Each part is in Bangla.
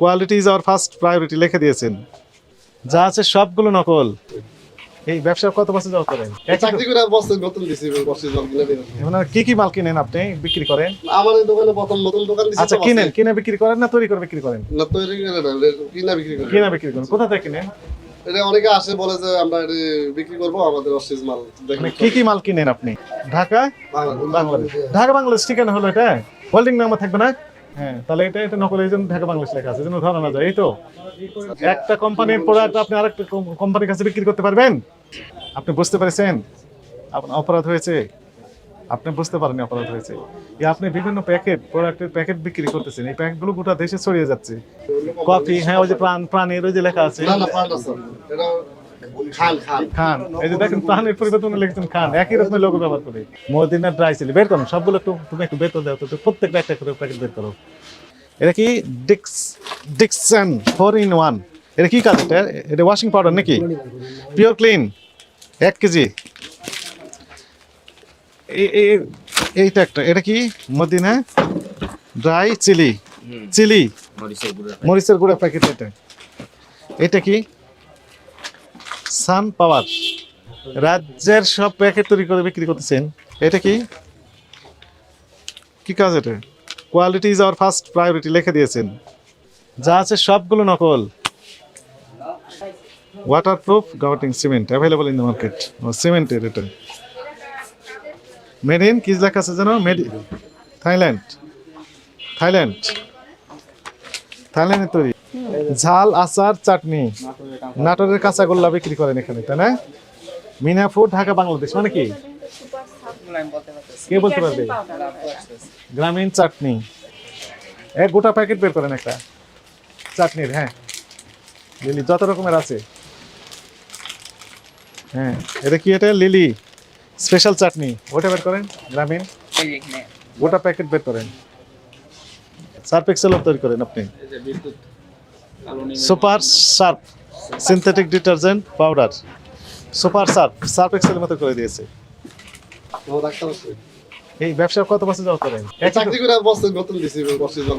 Quality is our first priority লিখে দিয়েছেন। যা আছে সবগুলো নকল। এই ব্যবসা কত বছর যাওয়া করেন? চাকরি করে বছর নতুন দিছি বছর মানে কি কি মাল কিনেন আপনি? বিক্রি করেন? আমার দোকানে প্রথম নতুন দোকান দিছি আচ্ছা কিনেন। কিনে বিক্রি করেন না তৈরি করে বিক্রি করেন? না তৈরি করে না কিনা বিক্রি করে। কিনা বিক্রি করেন। কোথা থেকে কিনেন? এটা অনেকে আসে বলে যে আমরা বিক্রি করব আমাদের অস্ট্রিজ মাল। দেখেন মানে কি কি মাল কিনেন আপনি? ঢাকা? বাংলাদেশ। ঢাকা বাংলাদেশ। ঠিকানা হলো এটা? হোল্ডিং নাম্বার থাকবে না? হ্যাঁ তাহলে এটা এটা নকল এই জন্য ঢাকা বাংলাদেশ লেখা আছে যেন ধরা না যায়, এই তো? একটা কোম্পানির প্রোডাক্ট আপনি আরেকটা কোম্পানির কাছে বিক্রি করতে পারবেন? আপনি বুঝতে পেরেছেন? আপনার অপরাধ হয়েছে? আপনি বুঝতে পারেননি অপরাধ হয়েছে। এই আপনি বিভিন্ন প্যাকেট প্রোডাক্টের প্যাকেট বিক্রি করতেছেন, এই প্যাকেটগুলো গোটা দেশে ছড়িয়ে যাচ্ছে। কফি হ্যাঁ ওই যে প্রাণ প্রাণের ওই যে লেখা আছে। খান খান। খান। এই যে দেখেন প্রাণের পরিবর্তন লিখছেন খান। একই রকমের লোগো ব্যবহার করে। মদিনা ড্রাই চিলি বের করুন সবগুলো একটু তুমি একটু বের করে দাও তো প্রত্যেকটা একটা করে প্যাকেট বের করো। এটা কি ডিক্স ডিক্সন ফোর ইন ওয়ান এটা কি কাজ এটা? এটা ওয়াশিং পাউডার নাকি? পিওর ক্লিন এক কেজি? এই- এই- এইটা একটা। এটা কি মদিনা ড্রাই চিলি চিলি মরিচের গুঁড়া প্যাকেট এটা। এটা কি? সান পাওয়ার। রাজ্যের সব প্যাকেট তৈরি করে বিক্রি করতেছেন। এটা কি? কি কাজ এটা? Quality is our first priority লিখে দিয়েছেন। যা আছে সবগুলো নকল। Waterproof grouting cement available in the market সিমেন্টের এটা। মেড ইন কি লেখা আছে যেন মেড থাইল্যান্ড থাইল্যান্ড থাইল্যান্ডের তৈরি। ঝাল, আচার, চাটনি। নাটোরের কাঁচা গোল্লা বিক্রি করেন এখানে, তাই না? মিনাপুর, ঢাকা, বাংলাদেশ মানে কি? কে বলতে পারবে? গ্রামীণ চাটনি। এক গোটা প্যাকেট বের করেন একটা। চাটনির হ্যাঁ। লিলি, যত রকমের আছে। হ্যাঁ এটা কি এটা? Lily special chutney. ওটা বের করেন, গ্রামীণ। গোটা প্যাকেট বের করেন। সার্ফ এক্সেলও তৈরি করেন আপনি। Super surf synthetic detergent powder super surf surf এক্সেলের মতো করে দিয়েছে। এই ব্যবসা কত বছর যাওয়া করেন? চাকরি করে বছর নতুন দিছি বছর দিলাম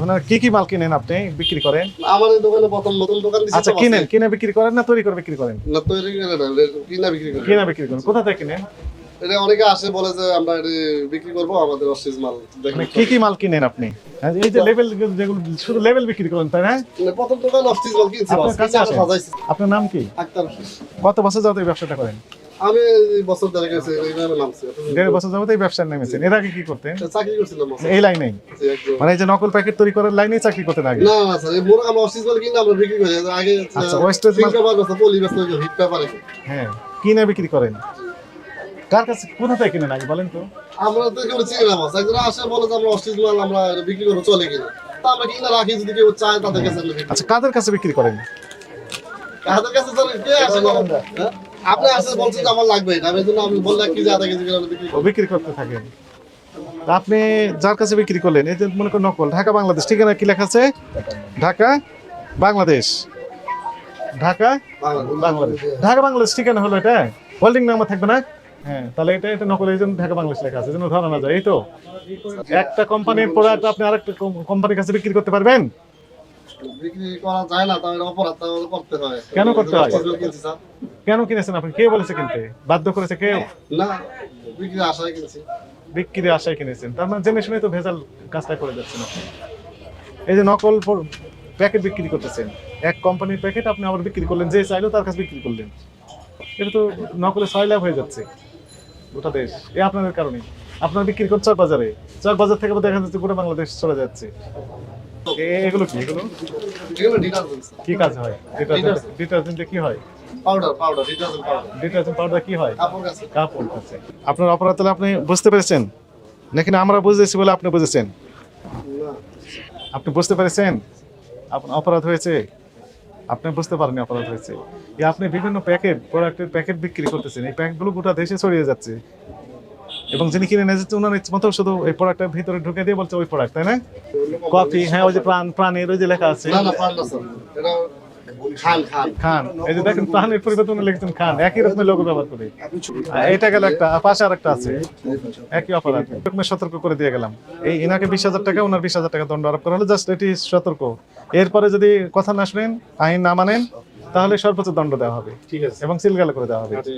মানে কি কি মাল কিনেন আপনি? বিক্রি করেন? আমার এই দোকানে প্রথম নতুন দোকান দিছি আচ্ছা কিনেন কিনে বিক্রি করেন না তৈরি করে বিক্রি করেন? না তৈরি করে না কিনা বিক্রি করেন কিনা বিক্রি করেন। কোথা থেকে কিনেন? এটা অনেকে আসে বলে যে আমরা এটা বিক্রি করব আমাদের অস্ট্রিজ মাল। দেখেন মানে কি কি মাল কিনেন আপনি? এই যে লেভেল যেগুলো শুধু লেভেল বিক্রি করেন তাই না? প্রথম দোকান অস্ট্রিজ মাল কিনছি আপনার কাছে কিনে আসেন। সাজাইছি আপনার নাম কি? আক্তার কত বছর যাবত এই ব্যবসাটা করেন? আমি বছর ধরে গেছে এইভাবে নামছি। দেড় বছর যাবত এই ব্যবসা নেমেছেন এর আগে কি করতেন? চাকরি করছিলাম এই লাইনে মানে এই যে নকল প্যাকেট তৈরি করার লাইনে চাকরি করতেন আগে? না না স্যার এই আমরা অস্ট্রিজ মাল কিনে আমরা বিক্রি করি। আগে আচ্ছা, ওয়েস্টেজ মাল- পলি বেচা হিট পেপার। হ্যাঁ কিনে বিক্রি করেন? কার কাছে কোথা থেকে কিনেন আগে বলেন তো? আমরা তো কেউ চিনি না মাছ। একজন আসে বলে যে আমরা অস্ট্রিজ মাল আমরা বিক্রি করব চলে কিনা তা আমরা কিনা রাখি যদি কেউ চায় তাদের কাছে করি। আচ্ছা কাদের কাছে বিক্রি করেন? কাদের কাছে স্যার কে আসে না? হ্যাঁ? আপনি আসে বলছেন আমার লাগবে এটা আমি আমি বললাম কি যে আধা কেজি করে বিক্রি বিক্রি করতে থাকেন। আপনি যার কাছে বিক্রি করলেন এই যে মনে করেন নকল ঢাকা বাংলাদেশ ঠিকানা কি লেখা আছে? ঢাকা বাংলাদেশ। ঢাকা বাংলাদেশ। ঢাকা বাংলাদেশ ঠিকানা হলো এটা? হোল্ডিং নাম্বার থাকবে না? হ্যাঁ তাহলে এটা এটা নকল এই জন্য ঢাকা বাংলাদেশ লেখা আছে যেন ধরা না যায় এই তো? একটা কোম্পানির প্রোডাক্ট আপনি আরেকটা কোম্পানির কাছে বিক্রি করতে পারবেন? কেন করতে হয়? কেন কিনেছেন আপনি? কে বলেছে কিনতে? বাধ্য করেছে না আশায় কিনছি। বিক্রি আশায় কিনেছেন তার মানে জেনে শুনে তো ভেজাল কাজটা করে যাচ্ছেন আপনি। এই যে নকল প্যাকেট বিক্রি করতেছেন এক কোম্পানির প্যাকেট আপনি আবার বিক্রি করলেন যে চাইলো তার কাছে বিক্রি করলেন। এটা তো নকলে ছয় লাভ হয়ে যাচ্ছে। গোটা দেশ? এ আপনাদের কারণে। আপনার বিক্রি করছে চক বাজারে। চক বাজার থেকে দেখা যাচ্ছে গোটা বাংলাদেশ চলে যাচ্ছে। এগুলো কি? এগুলো? কি কাজ হয়? ডিটারজেন্ট ডিটারজেন্টে কি হয়? ডিটারজেন্ট পাউডার কি হয়? কাপড় কাছে আপনার অপরাধ তাহলে আপনি বুঝতে পেরেছেন? নাকি না আমরা বুঝেছি বলে আপনি বুঝেছেন? আপনি বুঝতে পেরেছেন? আপনার অপরাধ হয়েছে? আপনি বুঝতে পারেননি অপরাধ হয়েছে। এই আপনি বিভিন্ন প্যাকেট প্রোডাক্টের প্যাকেট বিক্রি করতেছেন এই প্যাকেটগুলো গোটা দেশে ছড়িয়ে যাচ্ছে। এবং যিনি কিনে নিয়ে যাচ্ছে ওনার মতো শুধু এই প্রোডাক্টের ভিতরে ঢুকে দিয়ে বলছে ওই প্রোডাক্ট তাই না? কফি হ্যাঁ ওই যে প্রাণ প্রাণের ওই যে লেখা আছে। না না পান্ডা স্যার। এটা খান এই যে দেখেন প্রাণের পরিবর্তন লিখছেন খান। একই রকমের ব্যবহার করে। এটা গেল একটা পাশে আর একটা আছে। একই অপরাধ। সতর্ক করে দিয়ে গেলাম। এই এনাকে বিশ হাজার টাকা ওনার বিশ হাজার টাকা দণ্ড আরোপ করা হলো। জাস্ট এটি সতর্ক। এরপরে যদি কথা না শুনেন আইন না মানেন তাহলে সর্বোচ্চ দণ্ড দেওয়া হবে ঠিক আছে। এবং সিলগালা করে দেওয়া হবে। আচ্ছা